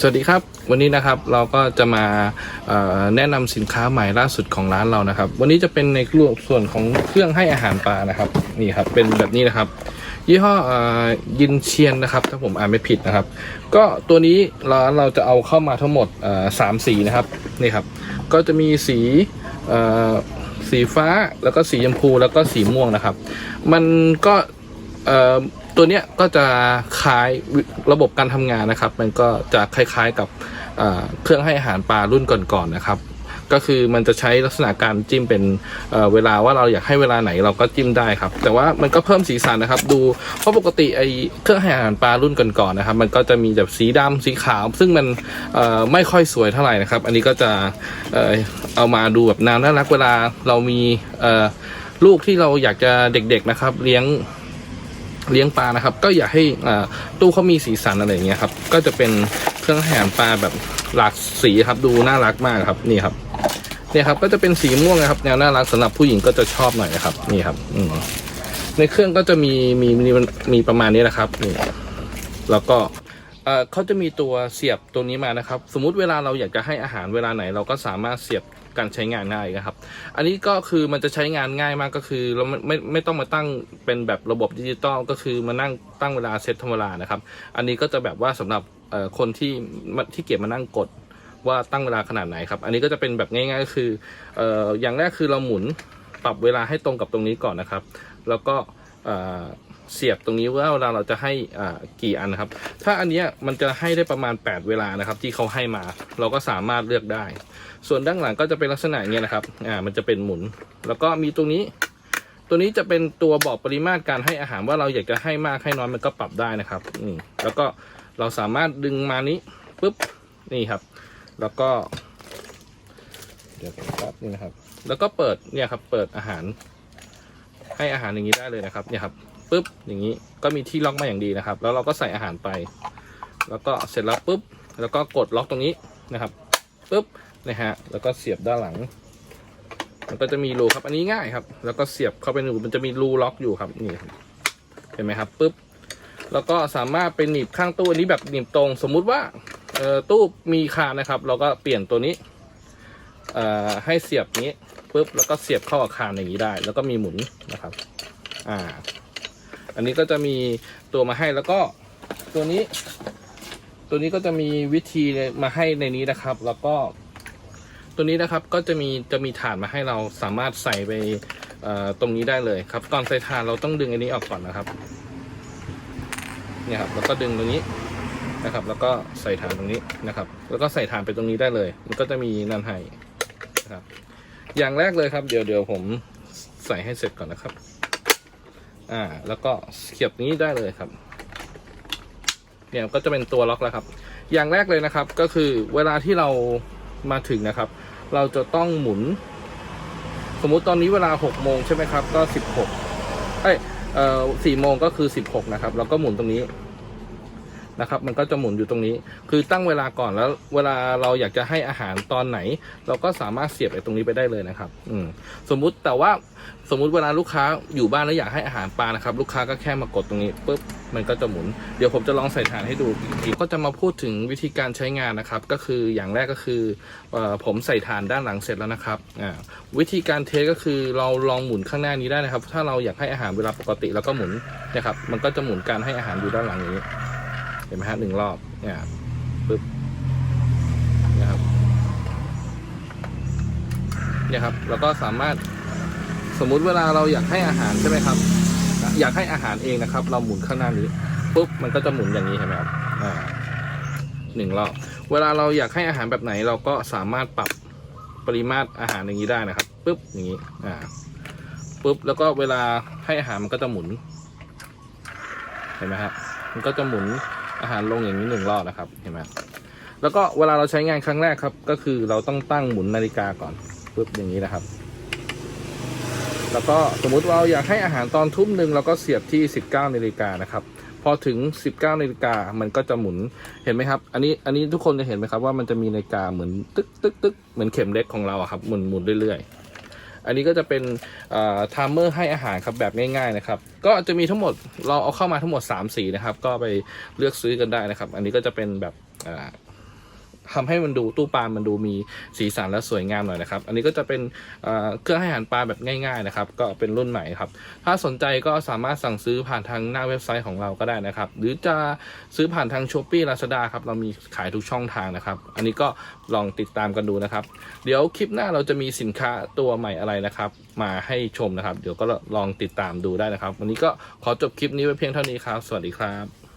สวัสดีครับ วันนี้นะครับเราก็จะมาแนะนำสินค้าใหม่ล่าสุดของร้านเรานะครับ วันนี้จะเป็นในส่วนของเครื่องให้อาหารปลานะครับนี่ครับเป็นแบบนี้นะครับ ยี่ห้ออ่อยินเชียนนะครับ ถ้าผมอ่านไม่ผิดนะครับ ก็ตัวนี้เราเราจะเอาเข้ามาทั้งหมดอ่อสามสีนะครับนี่ครับ ก็จะมีสีอ่อสีฟ้าแล้วก็สีชมพูแล้วก็สีม่วงนะครับ มันก็อ่อ ตัวเนี้ยก็จะคล้ายระบบการทำงานนะครับ มันก็จะคล้ายๆกับเครื่องให้อาหารปลารุ่นก่อนๆนะครับ ก็คือมันจะใช้ลักษณะการจิ้มเป็นเเวลาว่าเราอยากให้เวลาไหนเราก็จิ้มได้ครับ แต่ว่ามันก็เพิ่มสีสันนะครับ ดูเพราะปกติไอเครื่องให้อาหารปลารุ่นก่อนๆนะครับ มันก็จะมีแบบสีดำสีขาว ซึ่งมันไม่ค่อยสวยเท่าไหร่นะครับ อันนี้ก็จะเอเอามาดูแบบน่ารักเวลาเรามีลูกที่เราอยากจะเด็กๆนะครับ เลี้ยง เลี้ยงปลานะครับ ก็อยากให้อ่าตู้เขามีสีสันอะไรอย่างเงี้ยครับ ก็จะเป็นเครื่องแหมปลาแบบหลากสีครับ ดูน่ารักมากครับนี่ครับเนี่ยครับก็จะเป็นสีม่วงนะครับแนวน่ารักสำหรับผู้หญิงก็จะชอบหน่อยนะครับ นี่ครับอืมในเครื่องก็จะมีมีมีมีประมาณนี้นะครับนี่แล้วก็อ่อเขาจะมีตัวเสียบตัวนี้มานะครับ สมมุติเวลาเราอยากจะให้อาหารเวลาไหน เราก็สามารถเสียบ การใช้งานง่ายนะครับ อันนี้ก็คือมันจะใช้งานง่ายมากก็คือเราไม่ไม่ไม่ต้องมาตั้งเป็นแบบระบบดิจิตอลก็คือมานั่งตั้งเวลาเซตธรรมดานะครับ อันนี้ก็จะแบบว่าสำหรับคนที่ที่เกียจมานั่งกดว่าตั้งเวลาขนาดไหนครับ อันนี้ก็จะเป็นแบบง่ายๆก็คือออย่างแรกคือเราหมุนปรับเวลาให้ตรงกับตรงนี้ก่อนนะครับ แล้วก็ เสียบตรงนี้ว่าเวลาเราจะให้อ่ากี่อันนะครับ ถ้าอันเนี้ยมันจะให้ได้ประมาณ 8 เวลานะครับ ที่เขาให้มา เราก็สามารถเลือกได้ ส่วนด้านหลังก็จะเป็นลักษณะเงี้ยนะครับ อ่า มันจะเป็นหมุน แล้วก็มีตรงนี้ ตัวนี้จะเป็นตัวบอกปริมาตรการให้อาหารว่าเราอยากจะให้มากให้น้อยมันก็ปรับได้นะครับ อืม แล้วก็เราสามารถดึงมานี้ปุ๊บ นี่ครับ แล้วก็ เดี๋ยวครับนี่นะครับ แล้วก็เปิดเนี่ยครับ เปิดอาหาร ให้อาหารอย่างนี้ได้เลยนะครับ เนี่ยครับ ปุ๊บอย่างนี้ก็มีที่ล็อกมาอย่างดีนะครับ แล้วเราก็ใส่อาหารไป แล้วก็เสร็จแล้วปุ๊บแล้วก็กดล็อกตรงนี้นะครับปุ๊บนะฮะแล้วก็เสียบด้านหลัง มันก็จะมีรูครับอันนี้ง่ายครับ แล้วก็เสียบเข้าไปในรูมันจะมีรูล็อกอยู่ครับนี่เห็นไหมครับปุ๊บแล้วก็สามารถเป็นหนีบข้างตู้อันนี้แบบหนีบตรง สมมุติว่าเออตู้มีคานนะครับ เราก็เปลี่ยนตัวนี้เออให้เสียบนี้ปุ๊บแล้วก็เสียบเข้ากับคานอย่างนี้ได้ แล้วก็มีหมุนนะครับ อ่า อันนี้ก็จะมีตัวมาให้แล้วก็ตัวนี้ ตัวนี้ก็จะมีวิธีมาให้ในนี้นะครับ แล้วก็ตัวนี้นะครับก็จะมีจะมีฐานมาให้เราสามารถใส่ไปตรงนี้ได้เลยครับก่อนใส่ฐานเราต้องดึงอันนี้ออกก่อนนะครับเนี่ยครับแล้วก็ดึงตรงนี้นะครับ แล้วก็ใส่ฐานตรงนี้นะครับ แล้วก็ใส่ฐานไปตรงนี้ได้เลย มันก็จะมีนันให้นะครับ อย่างแรกเลยครับ เดี๋ยวเดี๋ยวผมใส่ให้เสร็จก่อนนะครับ อ่า แล้วก็เสียบนี้ได้เลยครับ เนี่ยก็จะเป็นตัวล็อกแล้วครับ อย่างแรกเลยนะครับ ก็คือเวลาที่เรามาถึงนะครับ เราจะต้องหมุน สมมุติตอนนี้เวลาหกโมงใช่ไหมครับ ก็สิบหกเอ้ยเอ่อสี่โมงก็คือสิบหกนะครับ แล้วก็หมุนตรงนี้ นะครับ มันก็จะหมุนอยู่ตรงนี้ คือตั้งเวลาก่อนแล้วเวลาเราอยากจะให้อาหารตอนไหน เราก็สามารถเสียบไอ้ตรงนี้ไปได้เลยนะครับ อืมสมมุติแต่ว่าสมมุติเวลาลูกค้าอยู่บ้านแล้วอยากให้อาหารปลานะครับ ลูกค้าก็แค่มากดตรงนี้ปุ๊บมันก็จะหมุน เดี๋ยวผมจะลองใส่ฐานให้ดูอีกทีก็จะมาพูดถึงวิธีการใช้งานนะครับ ก็คืออย่างแรกก็คืออผมใส่ฐานด้านหลังเสร็จแล้วนะครับวิธีการเทสก็คือเราลองหมุนข้างหน้านี้ได้นะครับ ถ้าเราอยากให้อาหารเวลาปกติเราก็หมุนนะครับ มันก็จะหมุนการให้อาหารอยู่ด้านหลังนี้ เห็นไหมฮะหนึ่งรอบเนี่ยปึ๊บนี่ยครับเนี่ยครับแล้วก็สามารถสมมุติเวลาเราอยากให้อาหารใช่ไหมครับ อยากให้อาหารเองนะครับ เราหมุนข้างหน้านี้ปุ๊บมันก็จะหมุนอย่างนี้เห็นไหมครับอ่าหนึ่งรอบเวลาเราอยากให้อาหารแบบไหน เราก็สามารถปรับปริมาตรอาหารอย่างนี้ได้นะครับปุ๊บอย่างนี้อ่าปุ๊บแล้วก็เวลาให้อาหารมันก็จะหมุนเห็นไหมครับมันก็จะหมุน อาหารลงอย่างนี้หนึ่งรอบนะครับเห็นไหมแล้วก็เวลาเราใช้งานครั้งแรกครับ ก็คือเราต้องตั้งหมุนนาฬิกาก่อนปุ๊บอย่างนี้นะครับ แล้วก็สมมุติเราอยากให้อาหารตอนทุ่มหนึ่งเราก็เสียบที่ 19นาฬิกานะครับพอถึง 19นาฬิกามันก็จะหมุนเห็นไหมครับ อันนี้อันนี้ทุกคนจะเห็นไหมครับว่ามันจะมีนาฬิกาเหมือนตึกตึกตึกเหมือนเข็มเล็กของเราอะครับหมุนหมุนเรื่อยๆ อันนี้ก็จะเป็นไทม์เมอร์ให้อาหารครับแบบง่ายๆนะครับ ก็จะมีทั้งหมดเราเอาเข้ามาทั้งหมด 3 สีนะครับ ก็ไปเลือกซื้อกันได้นะครับ อันนี้ก็จะเป็นแบบ อ่าทำให้มันดูตู้ปลามันดูมีสีสันและสวยงามหน่อยนะครับ อันนี้ก็จะเป็นเครื่องให้อาหารปลาแบบง่ายๆนะครับ ก็เป็นรุ่นใหม่ครับ ถ้าสนใจก็สามารถสั่งซื้อผ่านทางหน้าเว็บไซต์ของเราก็ได้นะครับ หรือจะซื้อผ่านทาง s h อ p e e Lazada ครับ เรามีขายทุกช่องทางนะครับ อันนี้ก็ลองติดตามกันดูนะครับ เดี๋ยวคลิปหน้าเราจะมีสินค้าตัวใหม่อะไรนะครับ มาให้ชมนะครับ เดี๋ยวก็ลองติดตามดูได้นะครับ วันนี้ก็ขอจบคลิปนี้ไว้เพียงเท่านี้ครับ สวัสดีครับ